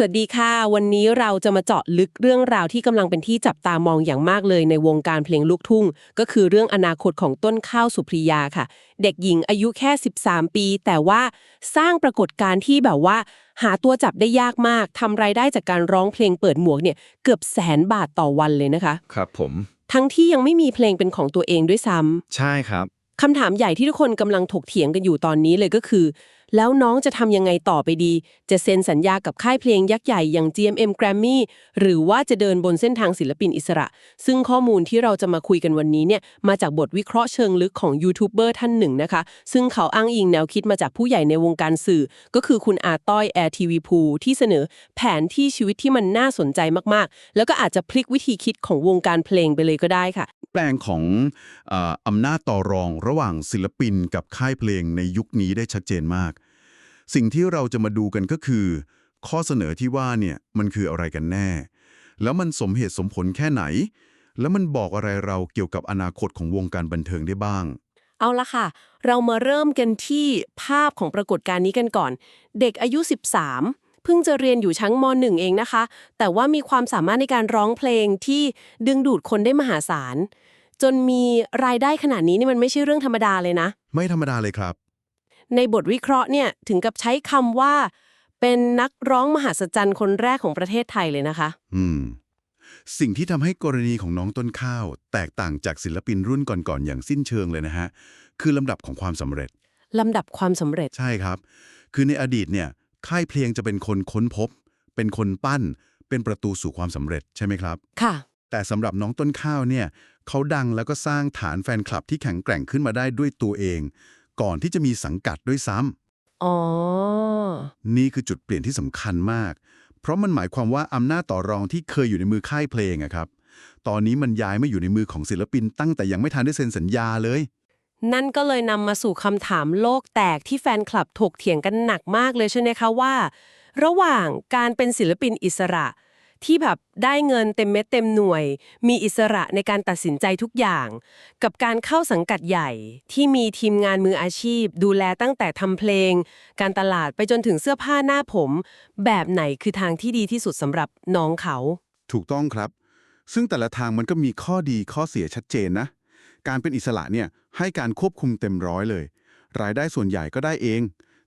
สวัสดีค่ะ วันนี้เราจะมาเจาะลึกเรื่องราวที่กำลังเป็นที่จับตามองอย่างมากเลยในวงการเพลงลูกทุ่ง ก็คือเรื่องอนาคตของต้นข้าวสุพริยาค่ะ เด็กหญิงอายุแค่ 13 ปี แต่ว่าสร้างปรากฏการณ์ที่แบบว่า หาตัวจับได้ยากมากทำรายได้จากการร้องเพลงเปิดหมวกเนี่ยเกือบแสนบาทต่อวันเลยนะคะ ครับผม ทั้งที่ยังไม่มีเพลงเป็นของตัวเองด้วยซ้ำใช่ครับคำถามใหญ่ที่ทุกคนกำลังถกเถียงกันอยู่ตอนนี้เลยก็คือ แล้วน้องจะทำยังไงต่อไปดี จะเซ็นสัญญากับค่ายเพลงยักษ์ใหญ่อย่าง GMM Grammy หรือว่าจะเดินบนเส้นทางศิลปินอิสระ ซึ่งข้อมูลที่เราจะมาคุยกันวันนี้เนี่ยมาจากบทวิเคราะห์เชิงลึกของยูทูบเบอร์ท่านหนึ่งนะคะ ซึ่งเขาอ้างอิงแนวคิดมาจากผู้ใหญ่ในวงการสื่อ ก็คือคุณอาต้อยแอร์ทีวีพูที่เสนอแผนที่ชีวิตที่มันน่าสนใจมากๆ แล้วก็อาจจะพลิกวิธีคิดของวงการเพลงไปเลยก็ได้ค่ะ แปลงของออำนาจต่อรองระหว่างศิลปินกับค่ายเพลงในยุคนี้ได้ชัดเจนมาก สิ่งที่เราจะมาดูกันก็คือ ข้อเสนอที่ว่าเนี่ยมันคืออะไรกันแน่ แล้วมันสมเหตุสมผลแค่ไหน แล้วมันบอกอะไรเราเกี่ยวกับอนาคตของวงการบันเทิงได้บ้าง เอาละค่ะ เรามาเริ่มกันที่ภาพของปรากฏการณ์นี้กันก่อน เด็กอายุ 13เพิ่งจะเรียนอยู่ชั้นม .1 เองนะคะ แต่ว่ามีความสามารถในการร้องเพลงที่ดึงดูดคนได้มหาศาล จนมีรายได้ขนาดนี้นี่มันไม่ใช่เรื่องธรรมดาเลยนะ ไม่ธรรมดาเลยครับ ในบทวิเคราะห์เนี่ยถึงกับใช้คำว่า เป็นนักร้องมหาศจรรย์คนแรกของประเทศไทยเลยนะคะ อืม สิ่งที่ทำให้กรณีของน้องต้นข้าว แตกต่างจากศิลปินรุ่นก่อนๆอย่างสิ้นเชิงเลยนะฮะ คือลำดับของความสำเร็จ ลำดับความสำเร็จ ใช่ครับ คือในอดีตเนี่ยค่ายเพลงจะเป็นคนค้นพบ เป็นคนปั้น เป็นประตูสู่ความสำเร็จใช่ไหมครับ ค่ะ แต่สำหรับน้องต้นข้าวเนี่ยเขาดังแล้วก็สร้างฐานแฟนคลับที่แข็งแกร่งขึ้นมาได้ด้วยตัวเอง ก่อนที่จะมีสังกัดด้วยซ้ำอ๋อ นี่คือจุดเปลี่ยนที่สำคัญมาก เพราะมันหมายความว่าอำนาจต่อรองที่เคยอยู่ในมือค่ายเพลงอะครับ ตอนนี้มันย้ายมาอยู่ในมือของศิลปินตั้งแต่ยังไม่ทันได้เซ็นสัญญาเลย นั่นก็เลยนำมาสู่คำถามโลกแตกที่แฟนคลับถกเถียงกันหนักมากเลยใช่ไหมคะว่า ระหว่างการเป็นศิลปินอิสระ ที่แบบได้เงินเต็มเม็ดเต็มหน่วย มีอิสระในการตัดสินใจทุกอย่าง กับการเข้าสังกัดใหญ่ที่มีทีมงานมืออาชีพ ดูแลตั้งแต่ทำเพลง การตลาดไปจนถึงเสื้อผ้าหน้าผม แบบไหนคือทางที่ดีที่สุดสำหรับน้องเขา ถูกต้องครับ ซึ่งแต่ละทางมันก็มีข้อดีข้อเสียชัดเจนนะ การเป็นอิสระเนี่ยให้การควบคุมเต็มร้อยเลย รายได้ส่วนใหญ่ก็ได้เอง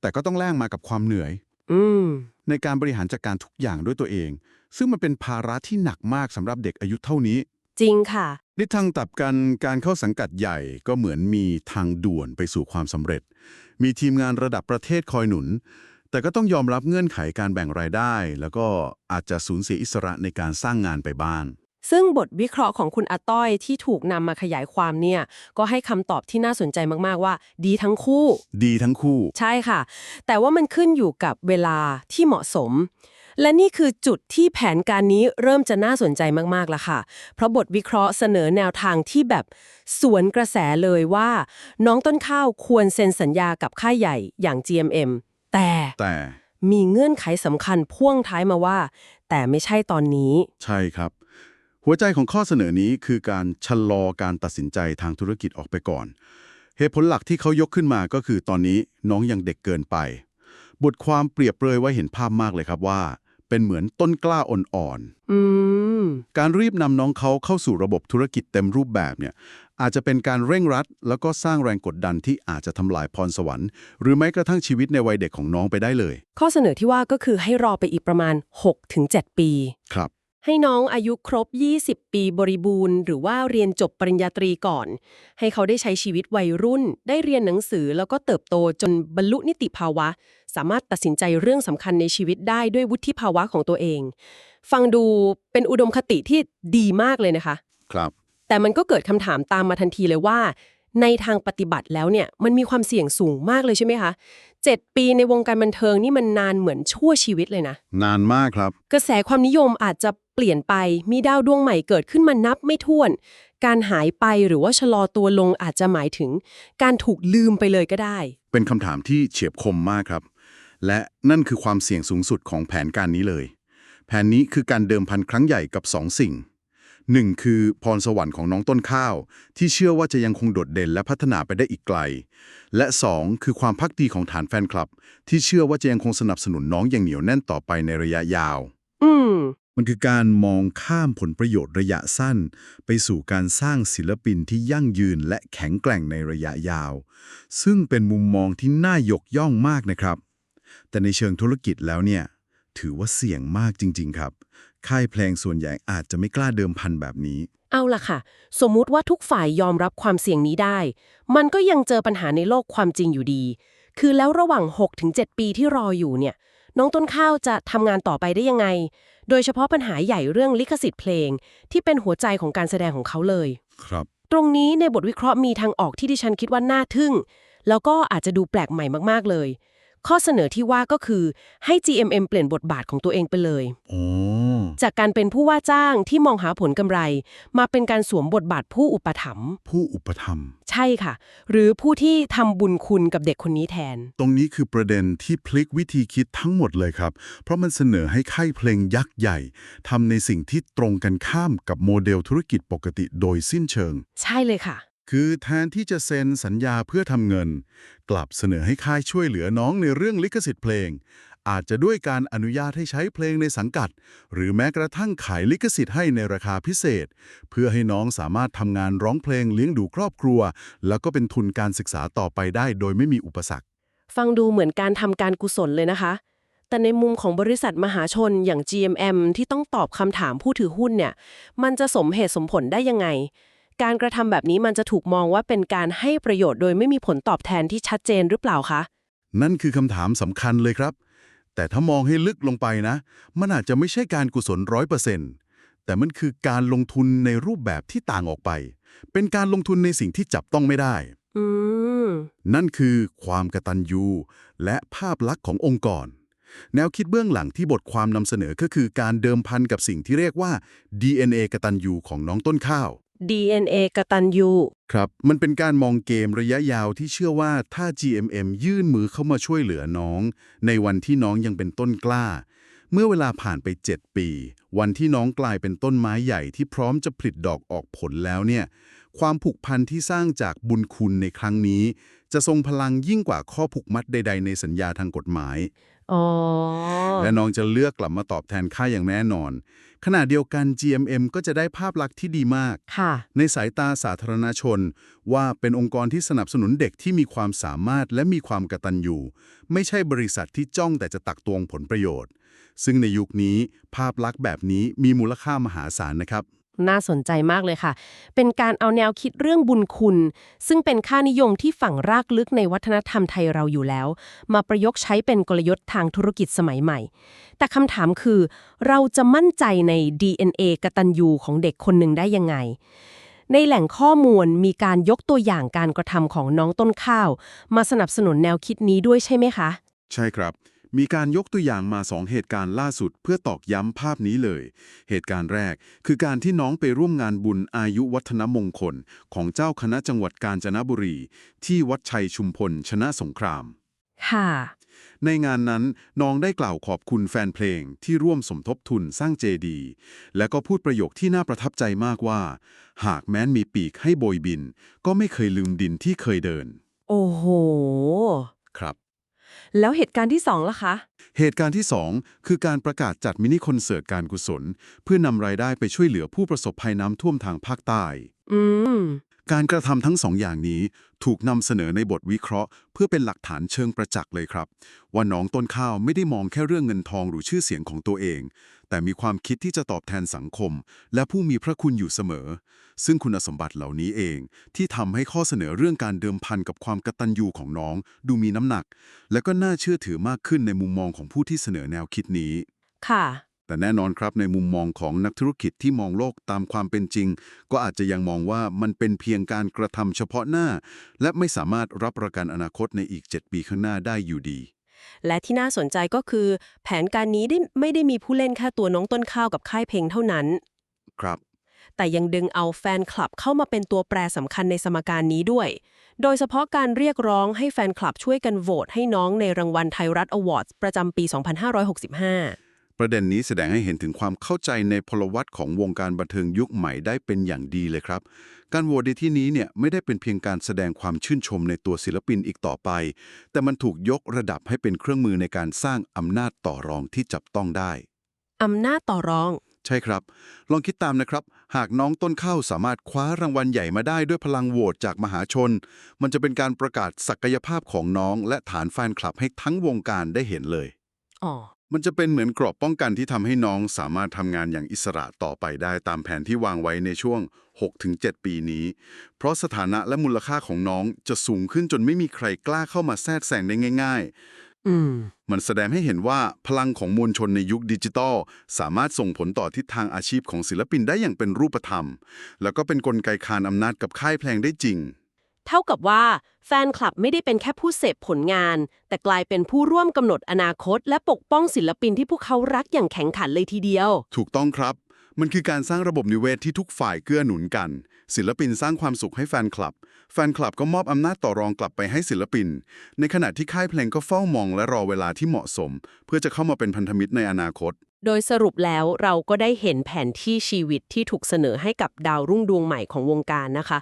แต่ก็ต้องแลกมากับความเหนื่อยอืมในการบริหารจัดการทุกอย่างด้วยตัวเอง ซึ่งมันเป็นภาระที่หนักมากสำหรับเด็กอายุเท่านี้ จริงค่ะ ในทางกลับกันการเข้าสังกัดใหญ่ก็เหมือนมีทางด่วนไปสู่ความสำเร็จ มีทีมงานระดับประเทศคอยหนุน แต่ก็ต้องยอมรับเงื่อนไขการแบ่งรายได้ แล้วก็อาจจะสูญเสียอิสระในการสร้างงานไปบ้าง ซึ่งบทวิเคราะห์ของคุณอาต้อยที่ถูกนำมาขยายความเนี่ย ก็ให้คำตอบที่น่าสนใจมาก ๆ ว่า ดีทั้งคู่ ดีทั้งคู่ ใช่ค่ะ แต่ว่ามันขึ้นอยู่กับเวลาที่เหมาะสม และนี่คือจุดที่แผนการนี้เริ่มจะน่าสนใจมากๆแล้วค่ะ เพราะบทวิเคราะห์เสนอแนวทางที่แบบสวนกระแสเลยว่า น้องต้นข้าวควรเซ็นสัญญากับค่ายใหญ่อย่าง GMM แต่แต่มีเงื่อนไขสำคัญพ่วงท้ายมาว่า แต่ไม่ใช่ตอนนี้ ใช่ครับ หัวใจของข้อเสนอนี้คือการชะลอการตัดสินใจทางธุรกิจออกไปก่อน เหตุผลหลักที่เขายกขึ้นมาก็คือตอนนี้น้องยังเด็กเกินไป บทความเปรียบเปรยไว้เห็นภาพมากเลยครับว่า เป็นเหมือนต้นกล้าอ่อนอืมๆการรีบนำน้องเขาเข้าสู่ระบบธุรกิจเต็มรูปแบบเนี่ยอาจจะเป็นการเร่งรัด แล้วก็สร้างแรงกดดันที่อาจจะทำลายพรสวรรค์ หรือแม้กระทั่งชีวิตในวัยเด็กของน้องไปได้เลย ข้อเสนอที่ว่าก็คือให้รอไปอีกประมาณ 6-7 ปี ครับ ให้น้องอายุครบ 20 ปีบริบูรณ์ หรือว่าเรียนจบปริญญาตรีก่อน ให้เขาได้ใช้ชีวิตวัยรุ่น ได้เรียนหนังสือแล้วก็เติบโตจนบรรลุนิติภาวะ สามารถตัดสินใจเรื่องสำคัญในชีวิตได้ด้วยวุฒิภาวะของตัวเอง ฟังดูเป็นอุดมคติที่ดีมากเลยนะคะ ครับ แต่มันก็เกิดคำถามตามมาทันทีเลยว่า ในทางปฏิบัติแล้วเนี่ยมันมีความเสี่ยงสูงมากเลยใช่ไหมคะเจ็ดปีในวงการบันเทิงนี่มันนานเหมือนชั่วชีวิตเลยนะ นานมากครับ กระแสความนิยมอาจจะเปลี่ยนไปมีดาวดวงใหม่เกิดขึ้นมานับไม่ถ้วน การหายไปหรือว่าชะลอตัวลงอาจจะหมายถึง การถูกลืมไปเลยก็ได้ เป็นคำถามที่เฉียบคมมากครับ และนั่นคือความเสี่ยงสูงสุดของแผนการนี้เลย แผนนี้คือการเดิมพันครั้งใหญ่กับสองสิ่ง หนึ่งคือพรสวรรค์ของน้องต้นข้าว ที่เชื่อว่าจะยังคงโดดเด่นและพัฒนาไปได้อีกไกล และสองคือความพักดีของฐานแฟนคลับ ที่เชื่อว่าจะยังคงสนับสนุนน้องอย่างเหนียวแน่นต่อไปในระยะยาว อืมมันคือการมองข้ามผลประโยชน์ระยะสั้น ไปสู่การสร้างศิลปินที่ยั่งยืนและแข็งแกร่งในระยะยาว ซึ่งเป็นมุมมองที่น่ายกย่องมากนะครับ แต่ในเชิงธุรกิจแล้วเนี่ย ถือว่าเสี่ยงมากจริง ๆ ครับ ค่ายเพลงส่วนใหญ่อาจจะไม่กล้าเดิมพันแบบนี้ เอาล่ะค่ะ สมมุติว่าทุกฝ่ายยอมรับความเสี่ยงนี้ได้ มันก็ยังเจอปัญหาในโลกความจริงอยู่ดี คือแล้วระหว่าง 6-7 ปีที่รออยู่เนี่ย น้องต้นข้าวจะทำงานต่อไปได้ยังไง โดยเฉพาะปัญหาใหญ่เรื่องลิขสิทธิ์เพลง ที่เป็นหัวใจของการแสดงของเขาเลย ครับ ตรงนี้ในบทวิเคราะห์มีทางออกที่ดิฉันคิดว่าน่าทึ่ง แล้วก็อาจจะดูแปลกใหม่มากๆเลย ข้อเสนอที่ว่าก็คือให้ GMM เปลี่ยนบทบาทของตัวเองไปเลยอ๋อจากการเป็นผู้ว่าจ้างที่มองหาผลกำไร มาเป็นการสวมบทบาทผู้อุปถัมภ์ผู้อุปถัมภ์ใช่ค่ะ หรือผู้ที่ทำบุญคุณกับเด็กคนนี้แทน ตรงนี้คือประเด็นที่พลิกวิธีคิดทั้งหมดเลยครับ เพราะมันเสนอให้ค่ายเพลงยักษ์ใหญ่ทำในสิ่งที่ตรงกันข้ามกับโมเดลธุรกิจปกติโดยสิ้นเชิง ใช่เลยค่ะ คือแทนที่จะเซ็นสัญญาเพื่อทำเงิน กลับเสนอให้ค่ายช่วยเหลือน้องในเรื่องลิขสิทธิ์เพลง อาจจะด้วยการอนุญาตให้ใช้เพลงในสังกัด หรือแม้กระทั่งขายลิขสิทธิ์ให้ในราคาพิเศษ เพื่อให้น้องสามารถทำงานร้องเพลงเลี้ยงดูครอบครัว แล้วก็เป็นทุนการศึกษาต่อไปได้โดยไม่มีอุปสรรค ฟังดูเหมือนการทำการกุศลเลยนะคะ แต่ในมุมของบริษัทมหาชนอย่าง GMM ที่ต้องตอบคำถามผู้ถือหุ้นเนี่ย มันจะสมเหตุสมผลได้ยังไง การกระทำแบบนี้มันจะถูกมองว่าเป็นการให้ประโยชน์โดยไม่มีผลตอบแทนที่ชัดเจนหรือเปล่าคะ นั่นคือคำถามสำคัญเลยครับ แต่ถ้ามองให้ลึกลงไปนะ มันอาจจะไม่ใช่การกุศลร้อยเปอร์เซ็นต์แต่มันคือการลงทุนในรูปแบบที่ต่างออกไป เป็นการลงทุนในสิ่งที่จับต้องไม่ได้อืมนั่นคือความกตัญญูและภาพลักษณ์ขององค์กร แนวคิดเบื้องหลังที่บทความนำเสนอก็คือการเดิมพันกับสิ่งที่เรียกว่า DNA กตัญญูของน้องต้นข้าว DNA กตัญญูครับ มันเป็นการมองเกมระยะยาวที่เชื่อว่าถ้า GMM ยื่นมือเข้ามาช่วยเหลือน้อง ในวันที่น้องยังเป็นต้นกล้า เมื่อเวลาผ่านไป 7 ปี วันที่น้องกลายเป็นต้นไม้ใหญ่ที่พร้อมจะผลิดอกออกผลแล้วเนี่ย ความผูกพันที่สร้างจากบุญคุณในครั้งนี้ จะทรงพลังยิ่งกว่าข้อผูกมัดใด ๆ ในสัญญาทางกฎหมายอ๋อและน้องจะเลือกกลับมาตอบแทนค่าอย่างแน่นอน ขณะเดียวกัน GMM ก็จะได้ภาพลักษณ์ที่ดีมากค่ะในสายตาสาธารณชน ว่าเป็นองค์กรที่สนับสนุนเด็กที่มีความสามารถและมีความกตัญญูไม่ใช่บริษัทที่จ้องแต่จะตักตวงผลประโยชน์ ซึ่งในยุคนี้ภาพลักษณ์แบบนี้มีมูลค่ามหาศาลนะครับ น่าสนใจมากเลยค่ะ เป็นการเอาแนวคิดเรื่องบุญคุณ ซึ่งเป็นค่านิยมที่ฝังรากลึกในวัฒนธรรมไทยเราอยู่แล้ว มาประยุกต์ใช้เป็นกลยุทธ์ทางธุรกิจสมัยใหม่ แต่คำถามคือ เราจะมั่นใจใน DNA กตัญญูของเด็กคนหนึ่งได้ยังไง ในแหล่งข้อมูลมีการยกตัวอย่างการกระทำของน้องต้นข้าว มาสนับสนุนแนวคิดนี้ด้วยใช่ไหมคะ ใช่ครับ มีการยกตัวอย่างมาสองเหตุการณ์ล่าสุดเพื่อตอกย้ำภาพนี้เลย เหตุการณ์แรกคือการที่น้องไปร่วมงานบุญอายุวัฒนมงคล ของเจ้าคณะจังหวัดกาญจนบุรี ที่วัดชัยชุมพลชนะสงคราม ค่ะ ในงานนั้นน้องได้กล่าวขอบคุณแฟนเพลงที่ร่วมสมทบทุนสร้างเจดีย์และก็พูดประโยคที่น่าประทับใจมากว่า หากแม้นมีปีกให้โบยบิน ก็ไม่เคยลืมดินที่เคยเดิน โอ้โห ครับ แล้วเหตุการณ์ที่สองล่ะคะ เหตุการณ์ที่ 2 คือการประกาศจัดมินิคอนเสิร์ตการกุศล เพื่อนำรายได้ไปช่วยเหลือผู้ประสบภัยน้ำท่วมทางภาคใต้ อืม การกระทำทั้งสองอย่างนี้ถูกนำเสนอในบทวิเคราะห์ เพื่อเป็นหลักฐานเชิงประจักษ์เลยครับ ว่าน้องต้นข้าวไม่ได้มองแค่เรื่องเงินทองหรือชื่อเสียงของตัวเอง แต่มีความคิดที่จะตอบแทนสังคม และผู้มีพระคุณอยู่เสมอ ซึ่งคุณสมบัติเหล่านี้เอง ที่ทำให้ข้อเสนอเรื่องการเดิมพันกับความกตัญญูของน้อง ดูมีน้ำหนัก และก็น่าเชื่อถือมากขึ้นในมุมมองของผู้ที่เสนอแนวคิดนี้ค่ะ แต่แน่นอนครับในมุมมองของนักธุรกิจที่มองโลกตามความเป็นจริง ก็อาจจะยังมองว่ามันเป็นเพียงการกระทำเฉพาะหน้า และไม่สามารถรับประกันอนาคตในอีก 7 ปีข้างหน้าได้อยู่ดีและที่น่าสนใจก็คือ แผนการนี้ได้ไม่ได้มีผู้เล่นแค่ตัวน้องต้นข้าวกับค่ายเพลงเท่านั้น ครับ แต่ยังดึงเอาแฟนคลับเข้ามาเป็นตัวแปรสำคัญในสมการนี้ด้วย โดยเฉพาะการเรียกร้องให้แฟนคลับช่วยกันโหวตให้น้องในรางวัลไทยรัฐอวอร์ดประจำปี 2565 ประเด็นนี้แสดงให้เห็นถึงความเข้าใจในพลวัตของวงการบันเทิงยุคใหม่ได้เป็นอย่างดีเลยครับ การโหวตในที่นี้เนี่ยไม่ได้เป็นเพียงการแสดงความชื่นชมในตัวศิลปินอีกต่อไป แต่มันถูกยกระดับให้เป็นเครื่องมือในการสร้างอำนาจต่อรองที่จับต้องได้ อำนาจต่อรอง ใช่ครับ ลองคิดตามนะครับ หากน้องต้นข้าวสามารถคว้ารางวัลใหญ่มาได้ด้วยพลังโหวตจากมหาชน มันจะเป็นการประกาศศักยภาพของน้อง และฐานแฟนคลับให้ทั้งวงการได้เห็นเลย อ๋อ มันจะเป็นเหมือนกรอบป้องกันที่ทำให้น้องสามารถทำงานอย่างอิสระต่อไปได้ตามแผนที่วางไว้ในช่วง 6-7 ปีนี้ เพราะสถานะและมูลค่าของน้องจะสูงขึ้นจนไม่มีใครกล้าเข้ามาแทรกแซงได้ง่าย ๆ อืม มันแสดงให้เห็นว่าพลังของมวลชนในยุคดิจิทัล สามารถส่งผลต่อทิศทางอาชีพของศิลปินได้อย่างเป็นรูปธรรม แล้วก็เป็นกลไกคานอำนาจกับค่ายเพลงได้จริง เท่ากับว่าแฟนคลับไม่ได้เป็นแค่ผู้เสพผลงาน แต่กลายเป็นผู้ร่วมกำหนดอนาคต และปกป้องศิลปินที่พวกเขารักอย่างแข็งขันเลยทีเดียว ถูกต้องครับ มันคือการสร้างระบบนิเวศที่ทุกฝ่ายเกื้อหนุนกัน ศิลปินสร้างความสุขให้แฟนคลับ แฟนคลับก็มอบอำนาจต่อรองกลับไปให้ศิลปิน ในขณะที่ค่ายเพลงก็เฝ้ามองและรอเวลาที่เหมาะสม เพื่อจะเข้ามาเป็นพันธมิตรในอนาคต โดยสรุปแล้วเราก็ได้เห็นแผนที่ชีวิตที่ถูกเสนอให้กับดาวรุ่งดวงใหม่ของวงการนะคะ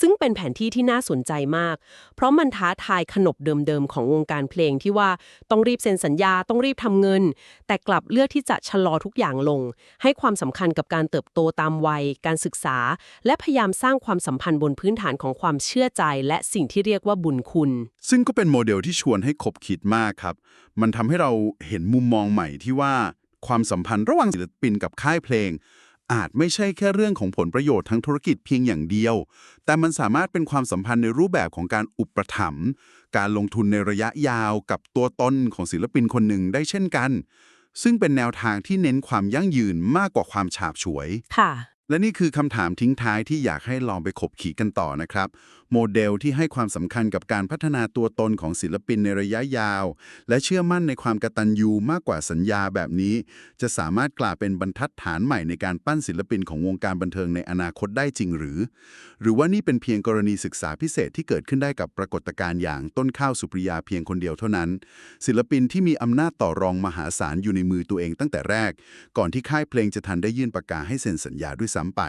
ซึ่งเป็นแผนที่ที่น่าสนใจมาก เพราะมันท้าทายขนบเดิมๆของวงการเพลงที่ว่าต้องรีบเซ็นสัญญาต้องรีบทำเงิน แต่กลับเลือกที่จะชะลอทุกอย่างลง ให้ความสำคัญกับการเติบโตตามวัย การศึกษา และพยายามสร้างความสัมพันธ์บนพื้นฐานของความเชื่อใจ และสิ่งที่เรียกว่าบุญคุณ ซึ่งก็เป็นโมเดลที่ชวนให้คบคิดมากครับ มันทำให้เราเห็นมุมมองใหม่ที่ว่า ความสัมพันธ์ระหว่างศิลปินกับค่ายเพลง อาจไม่ใช่แค่เรื่องของผลประโยชน์ทางธุรกิจเพียงอย่างเดียว แต่มันสามารถเป็นความสัมพันธ์ในรูปแบบของการอุปถัมภ์การลงทุนในระยะยาวกับตัวตนของศิลปินคนหนึ่งได้เช่นกัน ซึ่งเป็นแนวทางที่เน้นความยั่งยืนมากกว่าความฉาบฉวย ค่ะ และนี่คือคำถามทิ้งท้ายที่อยากให้ลองไปขบขีดกันต่อนะครับ โมเดลที่ให้ความสำคัญกับการพัฒนาตัวตนของศิลปินในระยะยาว และเชื่อมั่นในความกตัญญูมากกว่าสัญญาแบบนี้ จะสามารถกล่ายเป็นบรรทัดฐานใหม่ในการปั้นศิลปินของวงการบันเทิงในอนาคตได้จริงหรือ หรือว่านี่เป็นเพียงกรณีศึกษาพิเศษที่เกิดขึ้นได้กับปรากฏการณ์อย่างต้นข้าวสุปริยาเพียงคนเดียวเท่านั้น ศิลปินที่มีอำนาจต่อรองมหาศาลอยู่ในมือตัวเองตั้งแต่แรก ก่อนที่ค่ายเพลงจะทันได้ยื่นประกาศให้เซ็นสัญญาด้วยซ้ำไป